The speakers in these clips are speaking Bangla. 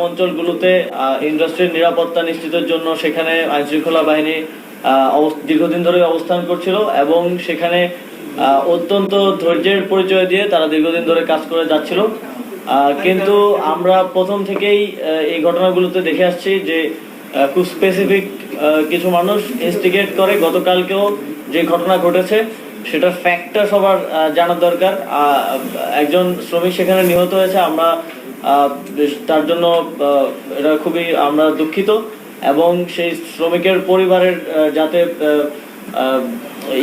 অঞ্চলগুলোতে ইন্ডাস্ট্রির নিরাপত্তা নিশ্চিতের জন্য সেখানে আইনশৃঙ্খলা বাহিনী দীর্ঘদিন ধরে অবস্থান করছিল এবং সেখানে অত্যন্ত ধৈর্যের পরিচয় দিয়ে তারা দীর্ঘদিন ধরে কাজ করে যাচ্ছিল। কিন্তু আমরা প্রথম থেকেই এই ঘটনাগুলোতে দেখে আসছি যে খুব স্পেসিফিক কিছু মানুষ ইনস্টিগেট করে গতকালকেও যে ঘটনা ঘটেছে, সেটা ফ্যাক্টটা সবার জানার দরকার। একজন শ্রমিক সেখানে নিহত হয়েছে, আমরা তার জন্য এটা খুবই, আমরা দুঃখিত। এবং সেই শ্রমিকের পরিবারের যাতে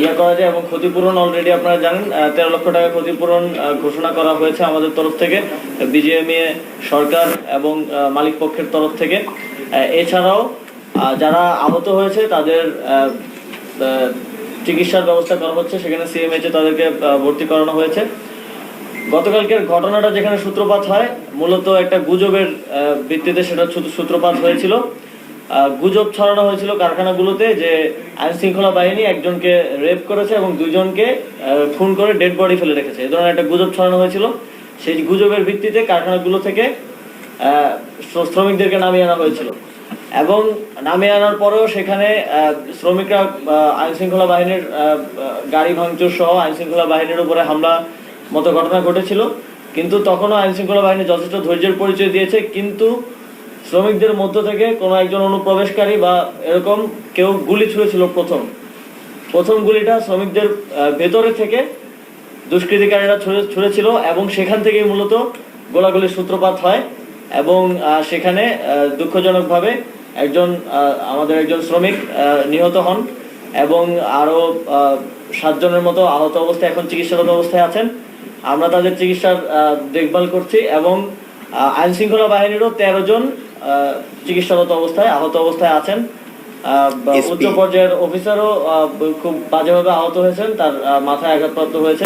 ইয়ে করা যায় এবং ক্ষতিপূরণ অলরেডি আপনারা জানেন তেরো লক্ষ টাকা ক্ষতিপূরণ ঘোষণা করা হয়েছে আমাদের তরফ থেকে, বিজিএমএ সরকার এবং মালিক পক্ষের তরফ থেকে। এছাড়াও যারা আহত হয়েছে, তাদের চিকিৎসার ব্যবস্থা করা হচ্ছে। সেখানে সিএমএইচে তাদেরকে ভর্তি করানো হয়েছে। গতকালকের ঘটনাটা যেখানে সূত্রপাত হয় মূলত একটা গুজবের ভিত্তিতে সেটা সূত্রপাত হয়েছিল। গুজব ছড়ানো হয়েছিল কারখানাগুলোতে যে আইন শৃঙ্খলা বাহিনী একজনকে রেপ করেছে এবং দুইজনকে খুন করে ডেড বডি ফেলে রেখেছে। এই ধরনের একটা গুজব ছড়ানো হয়েছিল। সেই গুজবের ভিত্তিতে কারখানাগুলো থেকে শ্রমিকদেরকে নামিয়ে আনা হয়েছিল। এবং নামিয়ে আনার পরেও সেখানে শ্রমিকরা আহ, আইন শৃঙ্খলা বাহিনীর গাড়ি ভাঙচুর সহ আইন শৃঙ্খলা বাহিনীর উপরে হামলা মতো ঘটনা ঘটেছিল, কিন্তু তখনও আইন শৃঙ্খলা বাহিনী যথেষ্ট ধৈর্যের পরিচয় দিয়েছে, কিন্তু শ্রমিকদের মধ্য থেকে কোনো একজন অনুপ্রবেশকারী বা এরকম কেউ গুলি ছুঁড়েছিল প্রথম। প্রথম গুলিটা শ্রমিকদের ভেতরে থেকে দুষ্কৃতিকারীরা ছুঁড়ে, ছুঁড়েছিল এবং সেখান থেকেই মূলত গোলাগুলির সূত্রপাত হয় এবং সেখানে দুঃখজনকভাবে একজন আমাদের একজন শ্রমিক নিহত হন এবং আরও সাতজনের মতো আহত অবস্থায় এখন চিকিৎসারত অবস্থায় আছেন। আমরা তাদের চিকিৎসার আহ, দেখভাল করছি এবং আইন শৃঙ্খলা বাহিনীরও তেরো জন আহ, চিকিৎসারত অবস্থায় আহত অবস্থায় আছেন। আহ, উচ্চ পর্যায়ের অফিসারও খুব বাজেভাবে আহত হয়েছেন তার মাথায় আঘাতপ্রাপ্ত হয়েছে